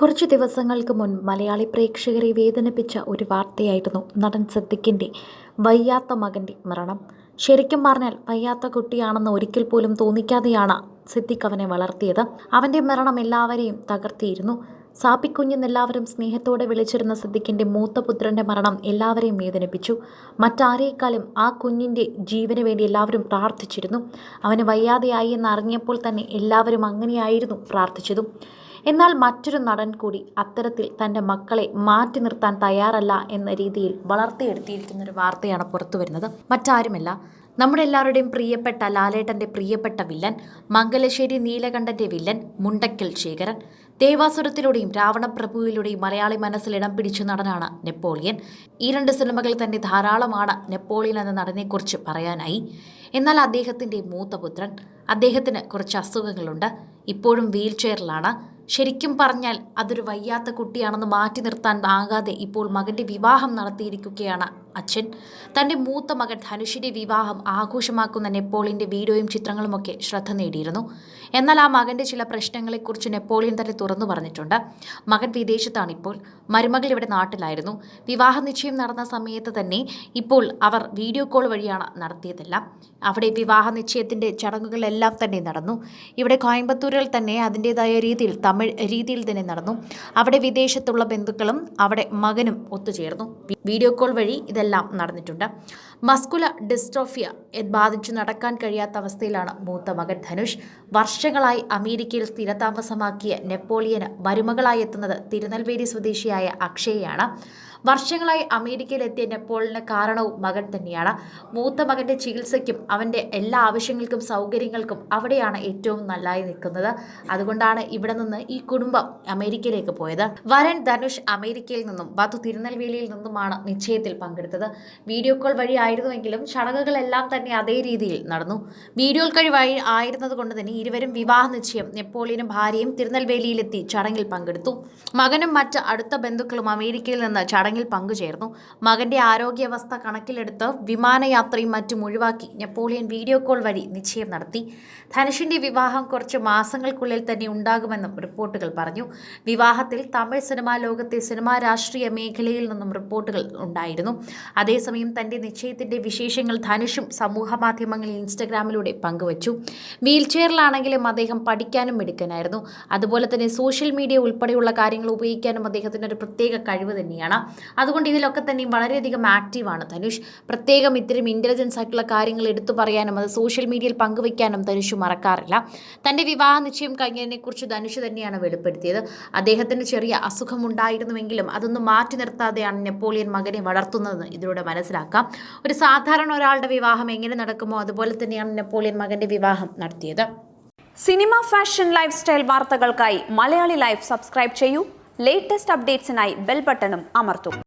കുറച്ച് ദിവസങ്ങൾക്ക് മുൻപ് മലയാളി പ്രേക്ഷകരെ വേദനിപ്പിച്ച ഒരു വാർത്തയായിരുന്നു നടൻ സിദ്ദിഖിന്റെ വയ്യാത്ത മകന്റെ മരണം. ശരിക്കും പറഞ്ഞാൽ വയ്യാത്ത കുട്ടിയാണെന്ന് ഒരിക്കൽ പോലും തോന്നിക്കാതെയാണ് സിദ്ദിഖ് അവനെ വളർത്തിയത്. അവന്റെ മരണം എല്ലാവരെയും തകർത്തിയിരുന്നു. സാപ്പിക്കുഞ്ഞെന്ന് എല്ലാവരും സ്നേഹത്തോടെ വിളിച്ചിരുന്ന സിദ്ദിഖിന്റെ മൂത്ത പുത്രന്റെ മരണം എല്ലാവരെയും വേദനിപ്പിച്ചു. മറ്റാരേക്കാളും ആ കുഞ്ഞിന്റെ ജീവന് വേണ്ടി എല്ലാവരും പ്രാർത്ഥിച്ചിരുന്നു. അവന് വയ്യാതെയായി എന്ന് അറിഞ്ഞപ്പോൾ തന്നെ എല്ലാവരും അങ്ങനെയായിരുന്നു പ്രാർത്ഥിച്ചതും. എന്നാൽ മറ്റൊരു നടൻ കൂടി അത്തരത്തിൽ തന്റെ മക്കളെ മാറ്റി നിർത്താൻ തയ്യാറല്ല എന്ന രീതിയിൽ വളർത്തിയെടുത്തിയിരിക്കുന്ന ഒരു വാർത്തയാണ് പുറത്തു വരുന്നത്. മറ്റാരുമല്ല. നമ്മുടെ എല്ലാവരുടെയും പ്രിയപ്പെട്ട ലാലേട്ടന്റെ പ്രിയപ്പെട്ട വില്ലൻ മംഗലശ്ശേരി നീലകണ്ഠന്റെ വില്ലൻ മുണ്ടക്കൽ ശേഖരൻ ദേവാസുരത്തിലൂടെയും രാവണപ്രഭുവിലൂടെയും മലയാളി മനസ്സിൽ ഇടം പിടിച്ച നടനാണ് നെപ്പോളിയൻ. ഈ രണ്ട് സിനിമകളിൽ തന്നെ ധാരാളമാണ് നെപ്പോളിയൻ എന്ന നടനെക്കുറിച്ച് പറയാനായി. എന്നാൽ അദ്ദേഹത്തിന്റെ മൂത്ത പുത്രൻ അദ്ദേഹത്തിന് കുറച്ച് അസുഖങ്ങളുണ്ട്. ഇപ്പോഴും വീൽ ചെയറിലാണ് ശരിക്കും പറഞ്ഞാൽ അതൊരു വയ്യാത്ത കുട്ടിയാണെന്ന് മാറ്റി നിർത്താൻ ആകാതെ ഇപ്പോൾ മകന്റെ വിവാഹം നടത്തിയിരിക്കുകയാണ്. അച്ഛൻ. തന്റെ മൂത്ത മകൻ ധനുഷിന്റെ വിവാഹം ആഘോഷമാക്കുന്ന നെപ്പോളിയന്റെ വീഡിയോയും ചിത്രങ്ങളുമൊക്കെ ശ്രദ്ധ നേടിയിരുന്നു. എന്നാൽ ആ മകന്റെ ചില പ്രശ്നങ്ങളെക്കുറിച്ച് നെപ്പോളിയൻ തന്നെ തുറന്നു പറഞ്ഞിട്ടുണ്ട്. മകൻ വിദേശത്താണ് ഇപ്പോൾ. മരുമകൾ ഇവിടെ നാട്ടിലായിരുന്നു. വിവാഹ നിശ്ചയം നടന്ന സമയത്ത് തന്നെ ഇപ്പോൾ അവർ വീഡിയോ കോൾ വഴിയാണ് നടത്തിയതെല്ലാം. അവിടെ വിവാഹ നിശ്ചയത്തിന്റെ ചടങ്ങുകളെല്ലാം തന്നെ നടന്നു. ഇവിടെ കോയമ്പത്തൂരിൽ തന്നെ അതിന്റേതായ രീതിയിൽ തമിഴ് രീതിയിൽ തന്നെ നടന്നു. അവിടെ വിദേശത്തുള്ള ബന്ധുക്കളും അവിടെ മകനും ഒത്തുചേർന്നു. വീഡിയോ കോൾ വഴി ഇതെല്ലാം നടന്നിട്ടുണ്ട്. മസ്കുല ഡിസ്ട്രോഫിയ ബാധിച്ചു നടക്കാൻ കഴിയാത്ത അവസ്ഥയിലാണ് മൂത്ത മകൻ ധനുഷ്. വർഷങ്ങളായി അമേരിക്കയിൽ സ്ഥിരതാമസമാക്കിയ നെപ്പോളിയന് മരുമകളായി എത്തുന്നത് തിരുനെൽവേലി സ്വദേശിയായ അക്ഷയയാണ്. വർഷങ്ങളായി അമേരിക്കയിലെത്തിയ നെപ്പോളിന് കാരണവും മകൻ തന്നെയാണ്. മൂത്ത മകന്റെ ചികിത്സയ്ക്കും അവന്റെ എല്ലാ ആവശ്യങ്ങൾക്കും സൗകര്യങ്ങൾക്കും അവിടെയാണ് ഏറ്റവും നല്ലായി നിൽക്കുന്നത്. അതുകൊണ്ടാണ് ഇവിടെ നിന്ന് ഈ കുടുംബം അമേരിക്കയിലേക്ക് പോയത്. വരൻ ധനുഷ് അമേരിക്കയിൽ നിന്നും വധു തിരുനെൽവേലിയിൽ നിന്നുമാണ് നിശ്ചയത്തിൽ പങ്കെടുത്തത്. വീഡിയോ കോൾ വഴി ആയിരുന്നുവെങ്കിലും ചടങ്ങുകളെല്ലാം തന്നെ അതേ രീതിയിൽ നടന്നു. വീഡിയോ കോൾ വഴി ആയിരുന്നത് കൊണ്ട് തന്നെ ഇരുവരും വിവാഹ നിശ്ചയം നെപ്പോളിയനും ഭാര്യയും തിരുനെൽവേലിയിലെത്തി ചടങ്ങിൽ പങ്കെടുത്തു. മകനും മറ്റ് അടുത്ത ബന്ധുക്കളും അമേരിക്കയിൽ നിന്ന് ചടങ്ങിൽ പങ്കുചേർന്നു. മകന്റെ ആരോഗ്യാവസ്ഥ കണക്കിലെടുത്ത് വിമാനയാത്രയും മറ്റും ഒഴിവാക്കി നെപ്പോളിയൻ വീഡിയോ കോൾ വഴി നിശ്ചയം നടത്തി. ധനുഷിന്റെ വിവാഹം കുറച്ച് മാസങ്ങൾക്കുള്ളിൽ തന്നെ ഉണ്ടാകുമെന്നും റിപ്പോർട്ടുകൾ പറഞ്ഞു. വിവാഹത്തിൽ തമിഴ് സിനിമാ ലോകത്തെ സിനിമാ രാഷ്ട്രീയ മേഖലയിൽ നിന്നും റിപ്പോർട്ടുകൾ ഉണ്ടായിരുന്നു. അതേസമയം തന്റെ നിശ്ചയത്തിന്റെ വിശേഷങ്ങൾ ധനുഷും സമൂഹ മാധ്യമങ്ങളിൽ ഇൻസ്റ്റഗ്രാമിലൂടെ പങ്കുവച്ചു. വീൽ ചെയറിലാണെങ്കിലും അദ്ദേഹം പഠിക്കാനും മിടുക്കനായിരുന്നു. അതുപോലെ തന്നെ സോഷ്യൽ മീഡിയ ഉൾപ്പെടെയുള്ള കാര്യങ്ങൾ ഉപയോഗിക്കാനും അദ്ദേഹത്തിന് ഒരു പ്രത്യേക കഴിവ് തന്നെയാണ്. അതുകൊണ്ട് ഇതിലൊക്കെ തന്നെയും വളരെയധികം ആക്റ്റീവാണ് ധനുഷ്. പ്രത്യേകം ഇത്തരം ഇന്റലിജൻസ് ആയിട്ടുള്ള കാര്യങ്ങൾ എടുത്തു പറയാനും അത് സോഷ്യൽ മീഡിയയിൽ പങ്കുവയ്ക്കാനും ധനുഷ് മറക്കാറില്ല. തന്റെ വിവാഹ നിശ്ചയം കഴിഞ്ഞതിനെക്കുറിച്ച് ധനുഷ് തന്നെയാണ് വെളിപ്പെടുത്തിയത്. അദ്ദേഹത്തിന് ചെറിയ അസുഖമുണ്ടായിരുന്നുവെങ്കിലും അതൊന്നും മാറ്റി നിർത്താതെയാണ് നെപ്പോളിയൻ മകനെ വളർത്തുന്നതെന്ന് ഇതിലൂടെ മനസ്സിലാക്കാം. ഒരു സാധാരണ ഒരാളുടെ വിവാഹം എങ്ങനെ നടക്കുമോ അതുപോലെ തന്നെയാണ് നെപ്പോളിയൻ മകന്റെ വിവാഹം നടത്തിയത്. സിനിമ ഫാഷൻ ലൈഫ് സ്റ്റൈൽ വാർത്തകൾക്കായി മലയാളി ലൈഫ് സബ്സ്ക്രൈബ് ചെയ്യൂ. ലേറ്റസ്റ്റ് അപ്ഡേറ്റ്സിനായി ബെൽ ബട്ടണും അമർത്തും.